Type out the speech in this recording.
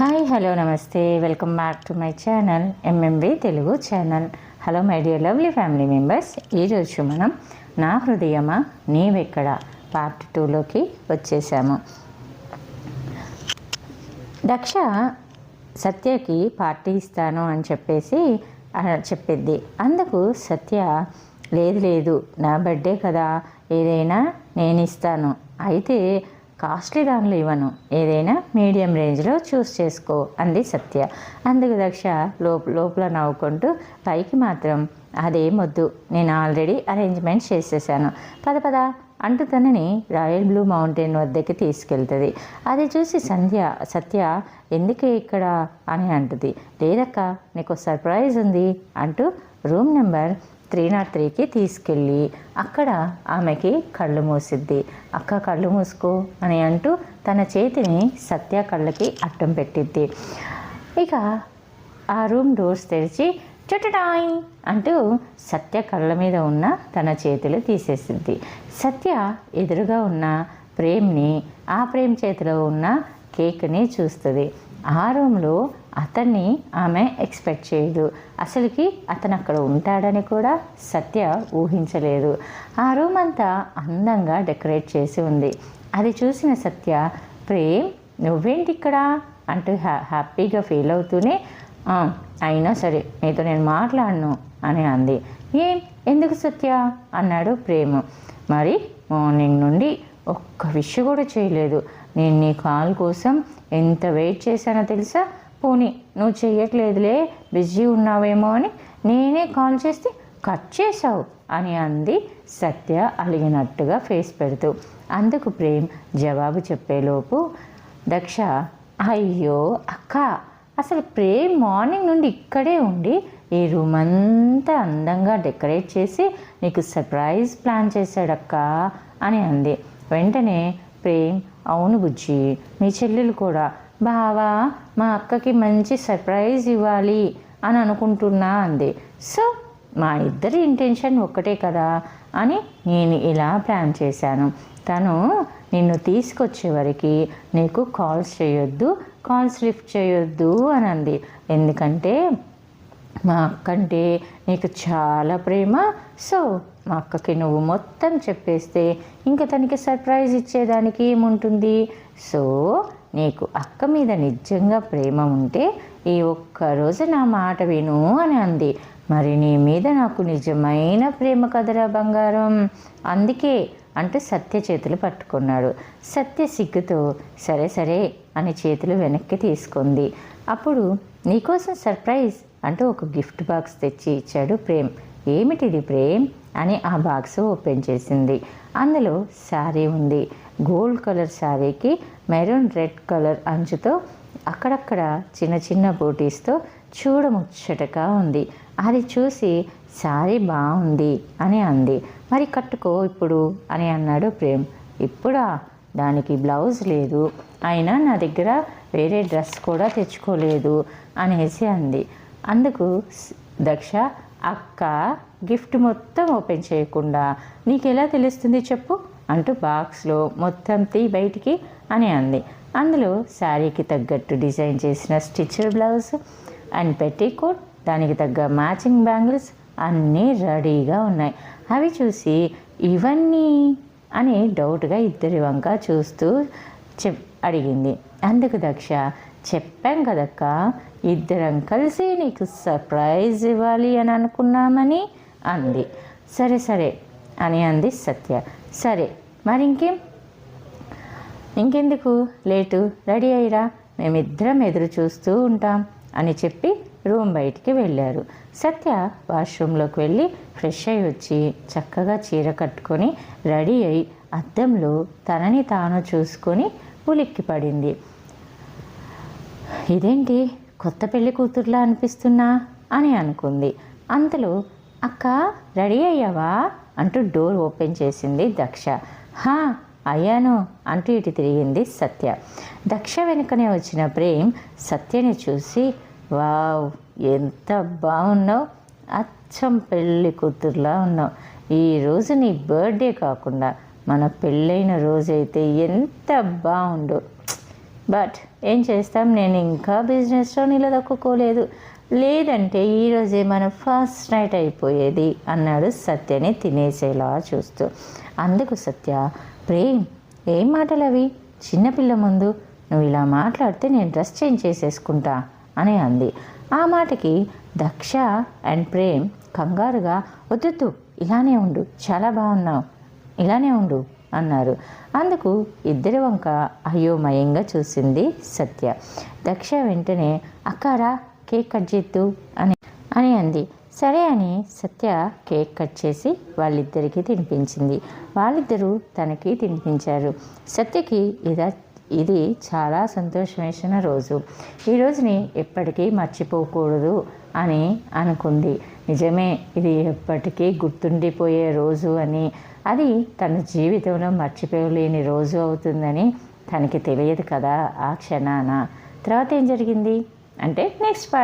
Hi hello namaste welcome back to my channel MMV Telugu channel hello my dear lovely family members ఈరోజు మనం నా హృదయమా నీవెక్కడ? Part టూలోకి వచ్చేసాము. Daksha సత్యకి party ఇస్తాను అని చెప్పేసి చెప్పిద్ది. అందుకు సత్య లేదు లేదు నా బర్త్డే కదా ఏదైనా నేను ఇస్తాను. అయితే కాస్ట్లీ దానిలో ఇవ్వను. ఏదైనా మీడియం రేంజ్లో చూస్ చేసుకో అంది సత్య. అందుకు దక్ష లోప లోపల నవ్వుకుంటూ పైకి మాత్రం అదేమొద్దు నేను ఆల్రెడీ అరేంజ్మెంట్ చేసేసాను. పద పద అంటూ తనని రాయల్ బ్లూ మౌంటైన్ వద్దకి తీసుకెళ్తుంది. అది చూసి సంధ్య సత్య ఎందుకే ఇక్కడ? అని అంటుంది. లేదక్క నీకు సర్ప్రైజ్ ఉంది అంటూ రూమ్ నెంబర్ త్రీ నాట్ త్రీకి తీసుకెళ్ళి అక్కడ ఆమెకి కళ్ళు మూసిద్ది. అక్క కళ్ళు మూసుకో అని అంటూ తన చేతిని సత్య కళ్ళకి అడ్డం పెట్టిద్ది. ఇక ఆ రూమ్ డోర్స్ తెరిచి చుట్టటాయి అంటూ సత్య కళ్ళ మీద ఉన్న తన చేతులు తీసేసింది సత్య ఎదురుగా ఉన్న ప్రేమ్ని ఆ ప్రేమ్ చేతిలో ఉన్న కేక్ని చూస్తుంది. ఆ రూమ్లో అతన్ని ఆమె ఎక్స్పెక్ట్ చేయదు. అసలుకి అతను అక్కడ ఉంటాడని కూడా సత్య ఊహించలేదు. ఆ రూమ్ అంతా అందంగా డెకరేట్ చేసి ఉంది. అది చూసిన సత్య ప్రేమ్ నువ్వేంటి ఇక్కడ? అంటూ హ్యా హ్యాపీగా ఫీల్ అవుతూనే అయినా సరే మీతో నేను మాట్లాడను అని అంది. ఏం? ఎందుకు సత్య? అన్నాడు ప్రేమ్. మరి మార్నింగ్ నుండి ఒక్క విషయం కూడా చేయలేదు. నేను నీ కాల్ కోసం ఎంత వెయిట్ చేశానో తెలుసా? పోనీ నువ్వు చెయ్యట్లేదులే బిజీ ఉన్నావేమో అని నేనే కాల్ చేస్తే కట్ చేసావు అని అంది సత్య అలిగినట్టుగా ఫేస్ పెడుతూ. అందుకు ప్రేమ్ జవాబు చెప్పేలోపు దక్ష అయ్యో అక్క అసలు ప్రేమ్ మార్నింగ్ నుండి ఇక్కడే ఉండి ఈ రూమ్ అంతా అందంగా డెకరేట్ చేసి నీకు సర్ప్రైజ్ ప్లాన్ చేశాడక్క అని అంది. వెంటనే ప్రేమ్ అవును బుజ్జి మీ చెల్లెలు కూడా బావా మా అక్కకి మంచి సర్ప్రైజ్ ఇవ్వాలి అని అనుకుంటున్నా అంది. సో మా ఇద్దరి ఇంటెన్షన్ ఒక్కటే కదా అని నేను ఇలా ప్లాన్ చేశాను. తను నిన్ను తీసుకొచ్చే వరకు నీకు కాల్స్ చేయొద్దు కాల్స్ లిఫ్ట్ చేయొద్దు అని అంది. ఎందుకంటే మా అక్క అంటే నీకు చాలా ప్రేమ. సో మా అక్కకి నువ్వు మొత్తం చెప్పేస్తే ఇంకా తనకి సర్ప్రైజ్ ఇచ్చేదానికి ఏముంటుంది? సో నీకు అక్క మీద నిజంగా ప్రేమ ఉంటే ఈ ఒక్క రోజు నా మాట విను అని అంది. మరి నీ మీద నాకు నిజమైన ప్రేమ కదరా బంగారం? అందుకే అంటూ సత్య చేతులు పట్టుకున్నాడు. సత్య సిగ్గుతో సరే సరే అని చేతులు వెనక్కి తీసుకుంది. అప్పుడు నీకోసం సర్ప్రైజ్ అంటూ ఒక గిఫ్ట్ బాక్స్ తెచ్చి ఇచ్చాడు ప్రేమ్. ఏమిటిది ప్రేమ్? అని ఆ బాక్స్ ఓపెన్ చేసింది. అందులో శారీ ఉంది. గోల్డ్ కలర్ శారీకి మెరూన్ రెడ్ కలర్ అంచుతో అక్కడక్కడ చిన్న చిన్న బూటీస్తో చూడముచ్చటగా ఉంది. అది చూసి శారీ బాగుంది అని అంది. మరి కట్టుకో ఇప్పుడు అని అన్నాడు ప్రేమ్. ఇప్పుడా? దానికి బ్లౌజ్ లేదు. అయినా నా దగ్గర వేరే డ్రెస్ కూడా తెచ్చుకోలేదు అనేసి అంది. అందుకు దక్ష అక్క గిఫ్ట్ మొత్తం ఓపెన్ చేయకుండా నీకు ఎలా తెలుస్తుంది చెప్పు అంటూ బాక్స్లో మొత్తం తీ బయటికి అని అంది. అందులో శారీకి తగ్గట్టు డిజైన్ చేసిన స్టిచ్డ్ బ్లౌజ్ అండ్ పెట్టికోట్ దానికి తగ్గ మ్యాచింగ్ బ్యాంగిల్స్ అన్నీ రెడీగా ఉన్నాయి. అవి చూసి ఇవన్నీ? అని డౌట్గా ఇద్దరి వంక చూస్తూ చెప్ అడిగింది. అందుకు దక్ష చెప్పాం కదక్క? ఇద్దరం కలిసి నీకు సర్ప్రైజ్ ఇవ్వాలి అని అనుకున్నామని అంది. సరే సరే అని అంది సత్య. సరే మరి ఇంకేం ఇంకెందుకు? లేటు రెడీ అయ్యిరా. మేమిద్దరం ఎదురు చూస్తూ ఉంటాం అని చెప్పి రూమ్ బయటికి వెళ్ళారు. సత్య వాష్రూమ్లోకి వెళ్ళి ఫ్రెష్ అయి వచ్చి చక్కగా చీర కట్టుకొని రెడీ అయి అద్దంలో తనని తాను చూసుకొని ఉలిక్కి పడింది ఇదేంటి కొత్త పెళ్ళి కూతుర్లా అనిపిస్తున్నా అని అనుకుంది. అంతలో అక్క రెడీ అయ్యావా? అంటూ డోర్ ఓపెన్ చేసింది దక్ష. హా అయ్యాను అంటూ ఇటు తిరిగింది సత్య. దక్ష వెనుకనే వచ్చిన ప్రేమ్ సత్యని చూసి వావ్ ఎంత బాగున్నావు. అచ్చం పెళ్ళి కూతురులా ఉన్నావు. ఈరోజు నీ బర్త్డే కాకుండా మన పెళ్ళైన రోజైతే ఎంత బాగుండు. బట్ ఏం చేస్తాం? నేను ఇంకా బిజినెస్లో నిలదొక్కుకోలేదు. లేదంటే ఈరోజే మన ఫస్ట్ నైట్ అయిపోయేది అన్నాడు సత్యని తినేసేలా చూస్తూ. అందుకు సత్య ప్రేమ్ ఏం మాటలు అవి? చిన్నపిల్ల ముందు నువ్వు ఇలా మాట్లాడితే నేను డ్రెస్ చేంజ్ చేసేసుకుంటా అని అంది. ఆ మాటకి దక్ష అండ్ ప్రేమ్ కంగారుగా వద్దు ఇలానే ఉండు చాలా బాగున్నావు ఇలానే ఉండు అన్నారు. అందుకు ఇద్దరి వంక అయోమయంగా చూసింది సత్య. దక్ష వెంటనే అక్కారా కేక్ కట్ చేద్దు అని అని అంది. సరే అని సత్య కేక్ కట్ చేసి వాళ్ళిద్దరికీ తినిపించింది. వాళ్ళిద్దరూ తనకి తినిపించారు. సత్యకి ఇదా ఇది చాలా సంతోషం వేసిన రోజు. ఈ రోజుని ఎప్పటికీ మర్చిపోకూడదు అని అనుకుంది. నిజమే ఇది ఎప్పటికీ గుర్తుండిపోయే రోజు అని. అది తన జీవితంలో మర్చిపోలేని రోజు అవుతుందని తనకి తెలియదు కదా ఆ క్షణాన. తర్వాత ఏం జరిగింది? అంటే నెక్స్ట్ పార్ట్